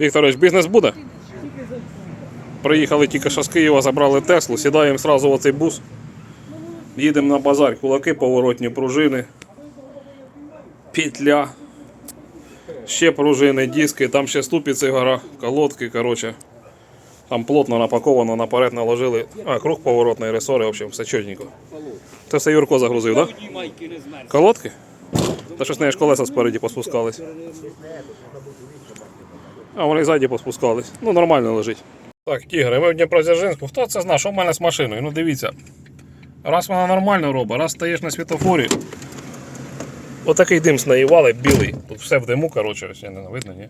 Вікторович, бізнес буде? Приїхали тільки що з Києва, забрали Теслу, сідаємо одразу в оцей бус. Їдемо на базар, кулаки, поворотні пружини, петля, ще пружини, диски, там ще ступиці гора, колодки, коротше. Там плотно напаковано, наперед наложили. А, круг поворотний, ресори, в общем, все чотненько. Це все Юрко загрузив, так? Да? Колодки? Та щось не ж колеса спереді поспускались. А вони ззаді поспускались. Ну, нормально лежить. Так, тігри, ми в Дніпродзержинську. Хто це знає, що в мене з машиною? Ну дивіться. Раз вона нормально робить, раз стоїш на світофорі. Отакий дим з неї валить, білий. Тут все в диму, коротше, ось я не видно, ні?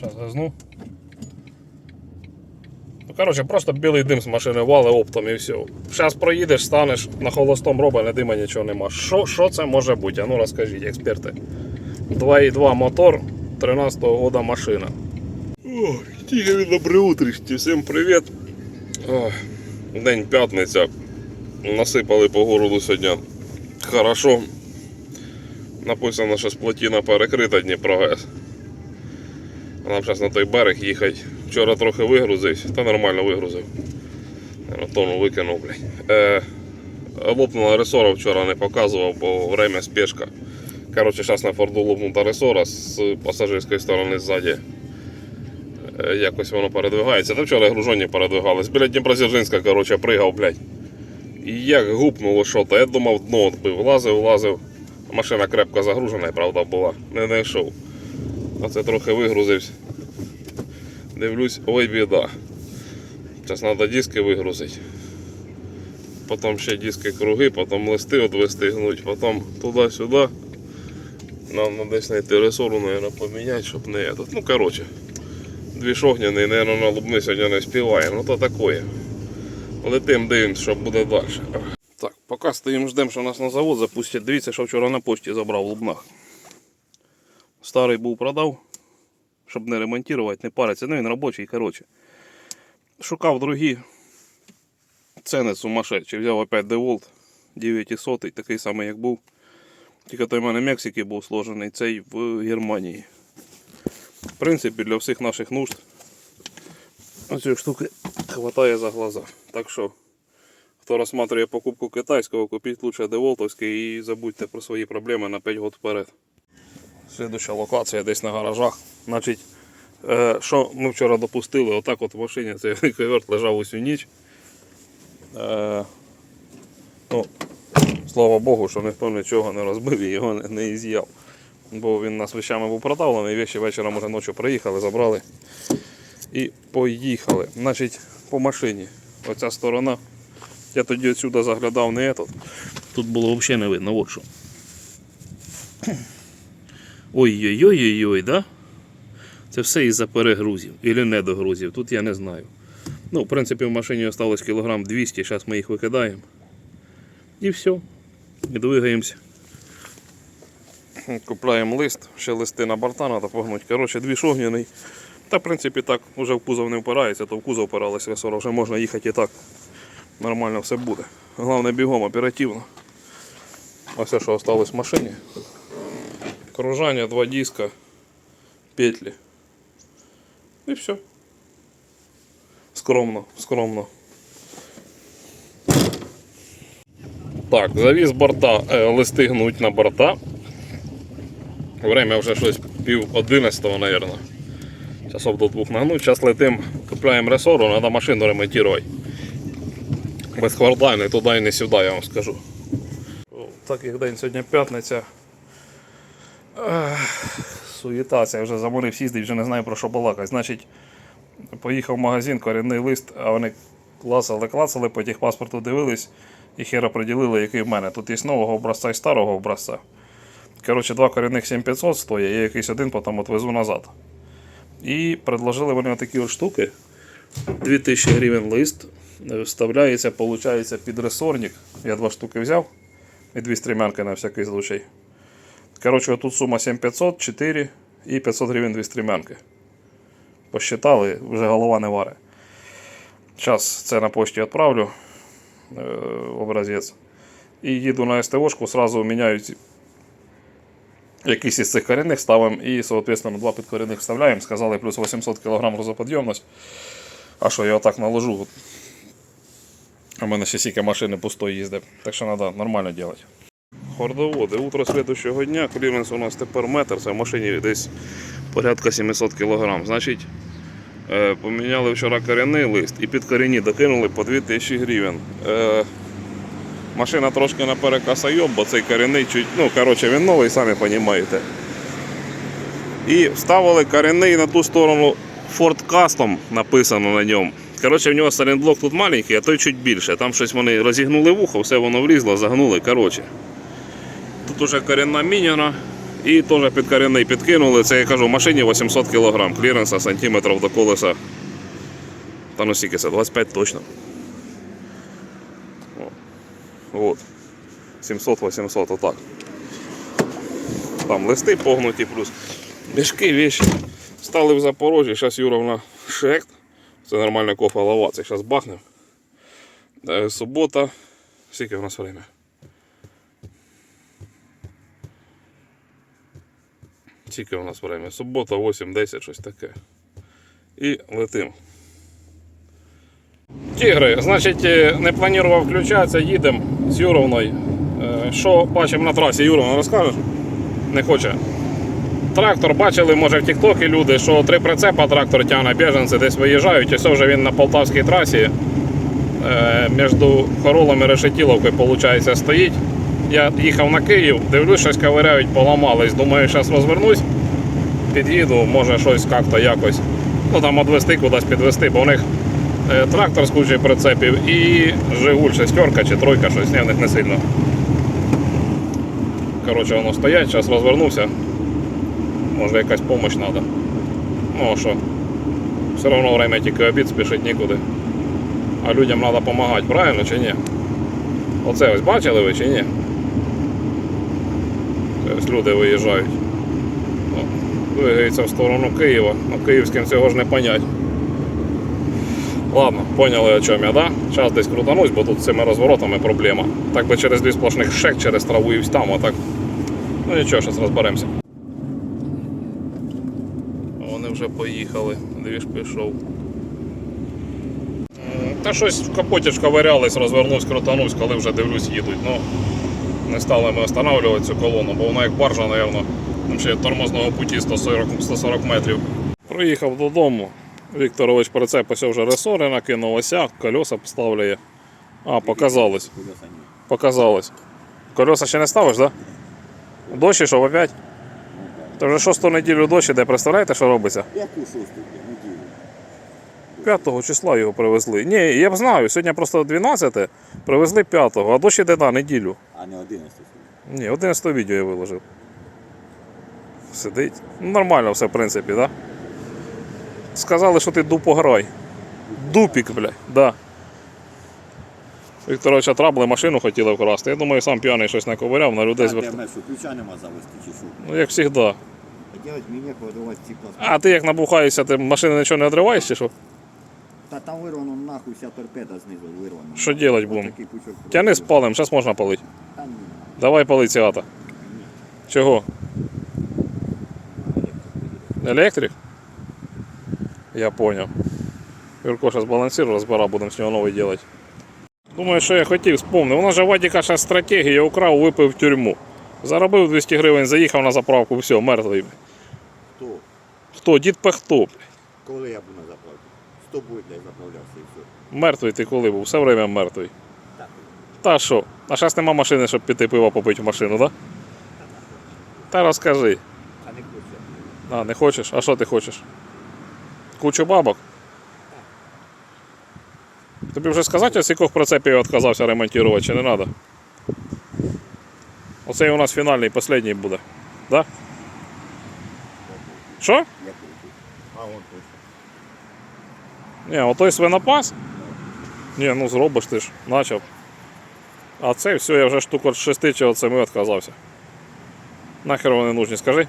Зараз газну. Ну, коротше, просто білий дим з машини вали оптом і все. Зараз проїдеш, станеш, на холостом робить, не дима нічого нема. Що, що це може бути? А ну розкажіть, експерти. 2,2 мотор, 13-го года машина. Ой, тільки добре утрішні, всім привіт. Ой, день п'ятниця. Насипали по городу сьогодні. Хорошо. Написано, що сплотіна перекрита Дніпрогес. Нам зараз на той берег їхати. Вчора трохи вигрузився, та нормально вигрузив. Тонну викинув, блядь. Е, лопнула ресора вчора не показував, бо время спешка. Коротше, зараз на форду лопнута ресора з пасажирської сторони ззаді. Е, Якось воно передвигається. Та вчора гружоні передвигались. Біля Дніпродзержинська, коротше, пригав, блядь. І як гупнуло що то, я думав, дно відбив. Лазив, лазив. Машина крепко загружена, правда, була. Не знайшов. Оце трохи вигрузився. Дивлюсь, ой біда. Зараз треба диски вигрузити. Потім ще диски круги, потім листи от вистигнуть, потім туди-сюди. Нам треба десь знайти ресору, мабуть, поміняти, щоб не этот. Ну, коротше. Дві огняний, мабуть, на Лубни сьогодні не співає. Ну то таке. Летим, дивимось, що буде далі. Так, поки стоїмо ждемо, що нас на завод запустять. Дивіться, що вчора на пошті забрав в Лубнах. Старий був продав, щоб не ремонтувати, не париться. Ну він робочий, коротше. Шукав другі. Ціни сумасшедші. Взяв опять DeWalt 900, такий самий, як був. Тільки той в мене в Мексиці був сложений, цей в Германії. В принципі, для всіх наших нужд оцієї штуки хватає за глаза. Так що, хто розсматриває покупку китайського, купіть лучше деволтовський і забудьте про свої проблеми на 5 років вперед. Слідуща локація десь на гаражах. Значить, е, що ми вчора допустили, отак от в машині цей коверт лежав усю ніч. Е, ну, слава Богу, що ніхто нічого не розбив і його не, із'яв. Бо він нас вещами був продавлений, вещі вечором уже ночі приїхали, забрали і поїхали. Значить, по машині. Оця сторона. Я тоді отсюди заглядав не этот. Тут було взагалі не видно. От що. Ой-ой-ой-ой, да? Це все із-за перегрузів або недогрузів. Тут я не знаю. Ну, в принципі, в машині осталось кілограм 200, зараз ми їх викидаємо. І все. І двигаємося. Купляємо лист, ще листи на борта треба погнути. Коротше, дві огняний. Та, в принципі, так, вже в кузов не впирається, то в кузов впиралась ресора, вже можна їхати і так. Нормально все буде. Головне бігом оперативно. Ось все, що осталось в машині. Кружання, два диска, петлі. І все. Скромно, скромно. Так, завіз борта, е, листи гнуть на борта. Время вже щось пів одинадцятого, мабуть. Часов до двох нагнуть. Зараз летим, купляємо ресору, треба машину ремонтувати. Без хварда, туди і не сюди, я вам скажу. Так як день сьогодні п'ятниця. Ех, Суєта, це я вже заморився їздить, вже не знаю про що балакати. Значить, поїхав в магазин, корінний лист, а вони клацали, клацали, по техпаспорту дивились і хера приділили, який в мене. Тут є нового образця і старого образця. Коротше, два корінних 7500 стоїть, я якийсь один потім отвезу назад. І предложили вони такі от штуки. 2000 гривень лист. Вставляється, виходить, під ресорник. Я два штуки взяв і дві стрімянки на всякий случай. Коротше, тут сума 7500, 4 і 500 гривень дві стрімянки. Посчитали, вже голова не варе. Зараз це на пошті відправлю образець. І їду на СТОшку, сразу міняють Якийсь із цих корінних ставимо і, соответственно, два підкорінних вставляємо. Сказали, плюс 800 кг грузоподйомність. А що, я отак наложу. В мене ще стільки машини пусто їздить. Так що треба нормально робити. Хордоводи. Утро слідущого дня. Кліренс у нас тепер метр. Це в машині десь порядка 700 кг. Значить, поміняли вчора корінний лист і під корінні докинули по 2000 гривень. Е, Машина трошки на перекасайоб, бо цей корінний чуть, ну, коротше, він новий, самі розумієте. І вставили корінний на ту сторону Ford Custom написано на ньому. Коротше, в нього салінблок тут маленький, а той чуть більше. Там щось вони розігнули вухо, все воно влізло, загнули. Коротше. Тут уже корінна міняна і теж під корінний підкинули. Це я кажу, в машині 800 кг. Кліренса сантиметрів до колеса. Та ну скільки це, 25 точно. От. 700-800 отак. Там листи погнуті плюс. Мішки вещи. Стали в Запорожжі, зараз Юровна шект. Це нормальна кофа лава, це зараз бахнем. Е, Субота. Скільки в нас время? Скільки у нас время? Субота 8-10, щось таке. І летим. Тігри, значить, е, не планував включатися, їдемо з Юровною. Е, Що бачимо на трасі, Юровна, розкажеш? Не хоче. Трактор бачили, може в Тіктокі люди, що три прицепа трактор тягне, біженці десь виїжджають, ось вже він на полтавській трасі е, між Хоролом і Решетіловкою, виходить, стоїть. Я їхав на Київ, дивлюсь, щось ковиряють, поламались. Думаю, зараз розвернусь, під'їду, може щось як-то якось. Ну там відвести кудись підвести, бо у них е, трактор з кучою прицепів і Жигуль шестерка чи тройка, щось ні, в них не сильно. Коротше, воно стоять, зараз розвернувся. Може якась допомога треба. Ну а що? Все одно время тільки обід, спішить нікуди. А людям треба допомагати, правильно чи ні? Оце ось бачили ви чи ні? Люди виїжджають. О, Двигаються в сторону Києва, а київським цього ж не понять. Ладно, поняли о чому я, да? Зараз десь крутанусь, бо тут з цими розворотами проблема. Так би через дві сплошних шек, через траву і там, а так. Ну нічого, зараз розберемося. Вони вже поїхали, двіж пішов. Та щось в капоті ж ковирялись, розвернусь, крутанусь, коли вже дивлюсь, їдуть. Ну, не стали ми встановлювати цю колону, бо вона як баржа, напевно, ще тормозного путі 140, 140 метрів. Приїхав додому. Вікторович прицеп ось вже ресори накинув осяк, колеса поставляє. А, показалось. Показалось. Колеса ще не ставиш, так? Да? Дощ ішов опять? Та вже шосту неділю дощ іде, представляєте, що робиться? Яку шосту неділю? 5 числа його привезли. Ні, я б знаю, сьогодні просто 12, привезли 5, а дощ іде на неділю. А не 11 сьогодні. Ні, 11 відео я виложив. Сидить. Ну, нормально все, в принципі, так? Да? Сказали, що ти дупограй. Дупік, блядь, да. Вікторовича трабли машину хотіли вкрасти. Я думаю, сам п'яний щось наковиряв, на людей Та де звертав. що, ключа нема завести чи що? Ну, як завжди. А ти як набухаєшся, ти машини нічого не одриваєш чи що? Та там вирвано нахуй вся торпеда знизу вирвана. Що делать будемо? Тяни просто. спалим, зараз можна палити. Давай пали ціата. Чого? Електрик? Я понял. Юрко зараз балансир розбирав, будемо з нього новий робити. Думаю, що я хотів, спомнив. У нас же Вадіка ще стратегія украв, випив в тюрму. Заробив 200 гривень, заїхав на заправку, все, мертвий. Хто? Хто? Дід Пехто. Коли я буду на заправці? З тобою, блядь, заправлявся і все. Мертвий ти коли був? Все время мертвий. Та що? А зараз нема машини, щоб піти пиво попити в машину, так? Да? Та розкажи. А не хочу. А, не хочеш? А що ти хочеш? Кучу бабок? Тобі вже сказати, з яких прицепів відказався ремонтувати, чи не треба? Оцей у нас фінальний, останній буде. Да? Що? А он точно. Ні, отой свинопас? Ні, ну зробиш ти ж, почав. А цей все, я вже штук від 6 чи від 7 відказався. Нахер вони нужні, скажи?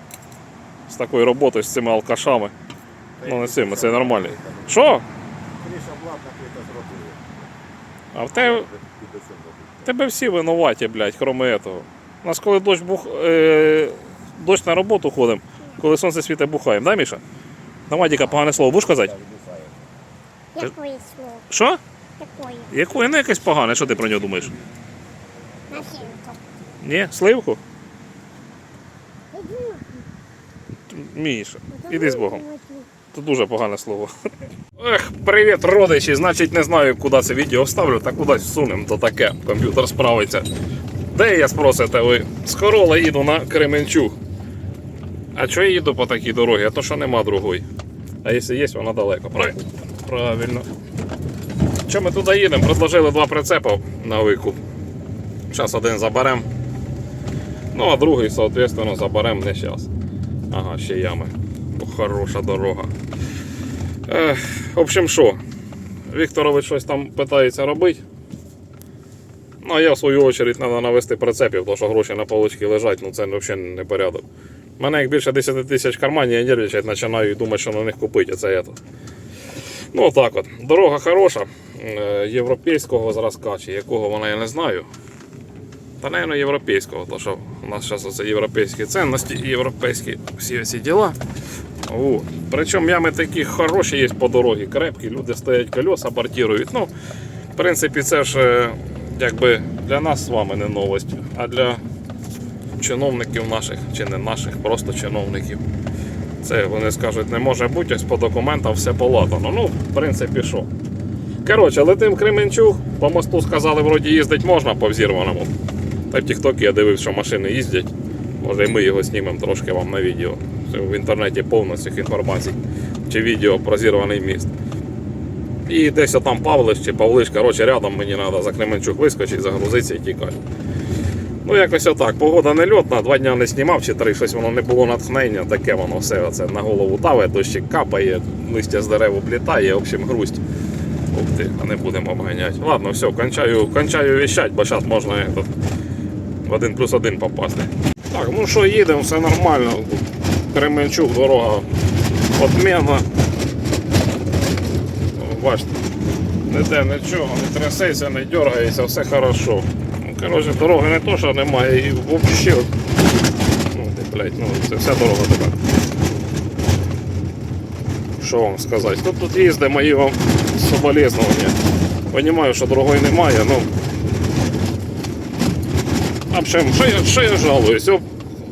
З такою роботою, з цими алкашами. Ну не цими, це нормальний. Що? А в тебе, тебе всі винуваті, блядь, крім этого. У нас коли дощ бух, е, дощ на роботу ходимо, коли сонце світить, бухаємо, да, Міша? Давай, Діка, погане слово, будеш казати? Якое слово? Що? Такое. Яке? Ну якесь погане, що ти про нього думаєш? Ні, сливку? Міша, іди з Богом. Це дуже погане слово. Ех, привіт, родичі. Значить, не знаю, куди це відео вставлю, та кудись всунем, то таке. Комп'ютер справиться. Де я спросите ви? З Корола їду на Кременчуг. А чого я їду по такій дорозі? А то що нема другої. А якщо є, вона далеко. Правильно. Правильно. Що ми туди їдемо? Предложили два прицепи на викуп. Зараз один заберемо. Ну, а другий, соответственно, заберемо не зараз. Ага, ще ями. О, хороша дорога. Ех, в общем, що? Вікторович щось там питається робити. Ну, а я в свою очередь треба навести прицепів, тому що гроші на полочці лежать, ну це взагалі не порядок. У мене як більше 10 тисяч в кармані, я нервничать, починаю думати, що на них купити, а це я. Ну, отак от. Дорога хороша, е, європейського зразка, чи якого вона я не знаю. Та, напевно, європейського, тому що у нас зараз оце європейські цінності, європейські всі ці діла. О, причому ями такі хороші є по дорозі, крепкі, люди стоять колеса, бортірують. Ну, в принципі, це ж е, якби для нас з вами не новость, а для чиновників наших, чи не наших, просто чиновників. Це вони скажуть, не може бути, ось по документам все поладано. Ну, в принципі, що. Коротше, летим Кременчуг, по мосту сказали, вроді їздити можна по взірваному. Та в Тіктокі я дивився, що машини їздять. Може і ми його знімемо трошки вам на відео. В інтернеті повно цих інформацій. Чи відео про зірваний міст. І десь там Павлиш чи Павлиш, коротше, рядом мені треба за Кременчуг вискочити, загрузитися і тікати. Ну, якось отак. Погода не льотна, два дня не знімав чи три, щось воно не було натхнення, таке воно все оце на голову даве, дощик капає, листя з дерев облітає, в общем, грусть. Ух ти, а не будемо обганяти. Ладно, все, кончаю, кончаю віщать, бо зараз можна тут в один плюс один попасти. Так, ну що, їдемо, все нормально. Кременчук, дорога отмена. О, Бачите, ніде нічого, не трясеться, не дергається, все хорошо. Ну, коротше, дороги не то, що немає, і взагалі. Ну, ти, блядь, ну, це вся дорога така. Що вам сказати? Тут тут їздить мої вам соболезновання. Понімаю, що дорогої немає, ну. А що, що, я, жалуюсь? Оп,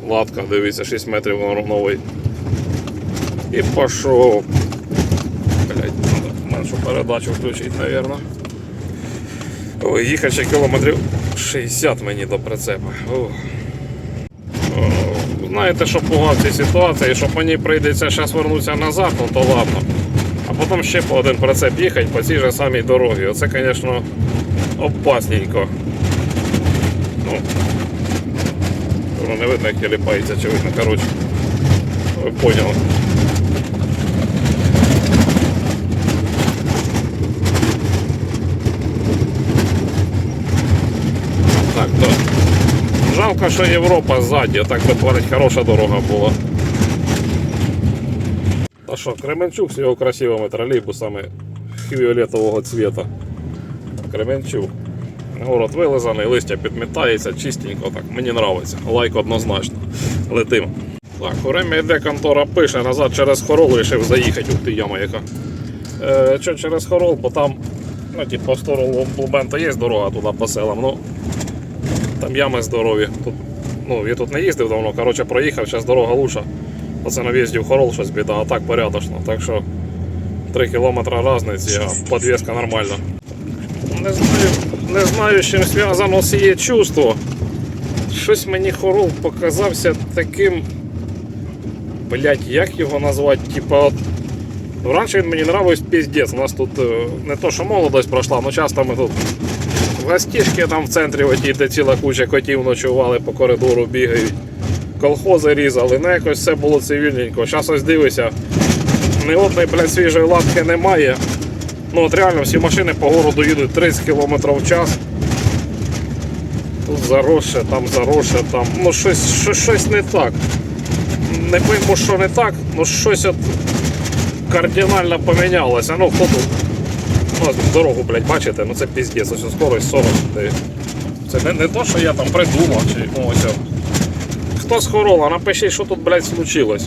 латка, дивіться, 6 метрів новий. І пішов. Блять, треба меншу передачу включити, мабуть. Ой, їхати ще кілометрів 60 мені до прицепа. О, Знаєте, що пугав цій ситуації, що мені прийдеться зараз вернутися назад, ну то ладно. А потім ще по один прицеп їхати по цій же самій дорозі. Оце, звісно, опасненько. Ну, воно не видно, як тіліпається, чи видно, коротше. Ви поняли. Так, то. Жалко, що Європа ззаді, так би творить хороша дорога була. Та що, Кременчук з його красивими тролейбусами фіолетового цвета. Кременчук. Город вилизаний, листя підмітається, чистенько так. Мені подобається. Лайк однозначно. Летим. Так, время йде, контора пише, назад через Хорол вирішив заїхати. Ух ти, яма яка. Е, що через Хорол, бо там, ну, типу, сторону Лубента є дорога туди по селам. Ну, там ями здорові. Тут, ну, я тут не їздив давно, коротше, проїхав, зараз дорога лучша. Оце на в'їзді в Хорол щось біда, а так порядочно. Так що 3 кілометри різниці, а підвізка нормальна. Не знаю, не знаю, з чим зв'язано сіє чувство. Щось мені хорол показався таким. Блять, як його назвати? Типа от. Ну, раніше він мені нравився піздець. У нас тут е, не то, що молодость пройшла, але часто ми тут в гостішки там в центрі отій, де ціла куча котів ночували по коридору бігають. Колхози різали, ну якось все було цивільненько. Зараз ось дивися, ні одної блядь, свіжої латки немає. Ну от реально всі машини по городу їдуть 30 км в час. Тут заросше, там заросше, там. Ну щось, щось, щось не так. Не пойму, що не так, ну щось от кардинально помінялося. Ну хто тут? Ну, дорогу, блядь, бачите, ну це піздець, ось скорость 40. Ти- Це не, не то, що я там придумав, чи ну, ось. хто з Хорола, напишіть, що тут, блядь, случилось.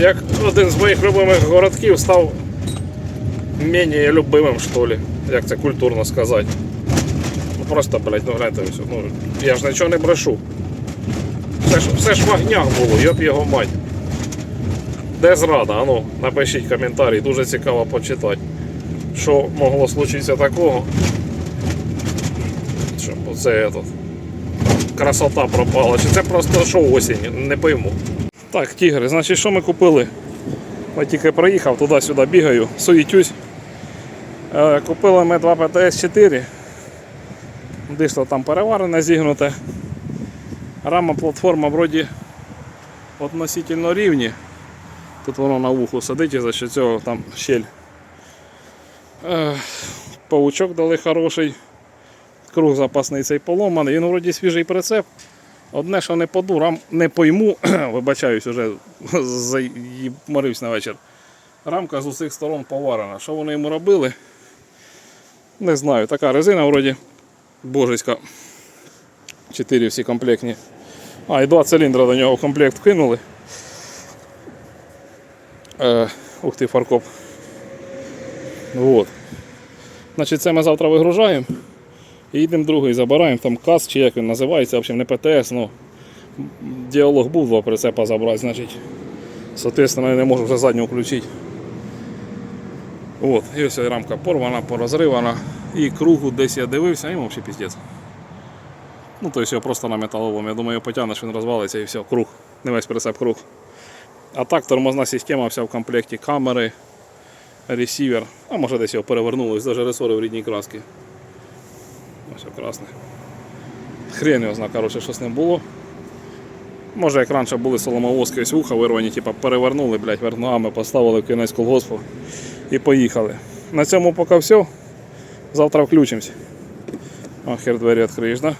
Як один з моїх любимих городків став менее любимим, що ли. Як це культурно сказати. Ну просто, блядь, ну гляньте все. Ну, я ж нічого не брешу. Все ж, все ж в огнях було, йоп його мать. Де зрада? Ану, напишіть коментарі, дуже цікаво почитати. Що могло случитися такого? Щоб оце этот, красота пропала. Чи це просто що осінь? Не пойму. Так, тігри, значить, що ми купили? Я тільки проїхав, туди-сюди бігаю, суетюсь. Е, Купили ми 2 ПТС-4. Дишло там переварене зігнуте. Рама платформа вроді относительно рівні. Тут воно на вуху сидить і за що цього там щель. Е, Паучок дали хороший. Круг запасний цей поломаний. Він вроді свіжий прицеп. Одне, що не поду, рам не пойму, вибачаюсь, уже заїморився на вечір. Рамка з усіх сторон поварена. Що вони йому робили? Не знаю. Така резина вроді божеська. Чотири всі комплектні. А, і два циліндра до нього в комплект вкинули. Е, ух ти, фаркоп. Вот. Значить, це ми завтра вигружаємо. І йдемо другий, забираємо, там КАС чи як він називається, в общем, не ПТС, ну діалог був два прицепа забрати, значить. Соответственно, я не можу вже задню включити. От, і ось рамка порвана, порозривана. І кругу десь я дивився, і взагалі піздець. Ну, тобто його просто на металолом. Я думаю, потягнеш, він розвалиться і все, круг. Не весь прицеп круг. А так тормозна система вся в комплекті камери, ресівер. А може десь його перевернули, ось навіть ресори в рідній краски. Ось красне. Хрен його зна, коротше, що з ним було. Може, як раніше були соломовозки, ось вуха вирвані, типу, перевернули, блядь, вверх поставили в кінець колгоспу і поїхали. На цьому поки все. Завтра включимось. О, двері відкриєш, да?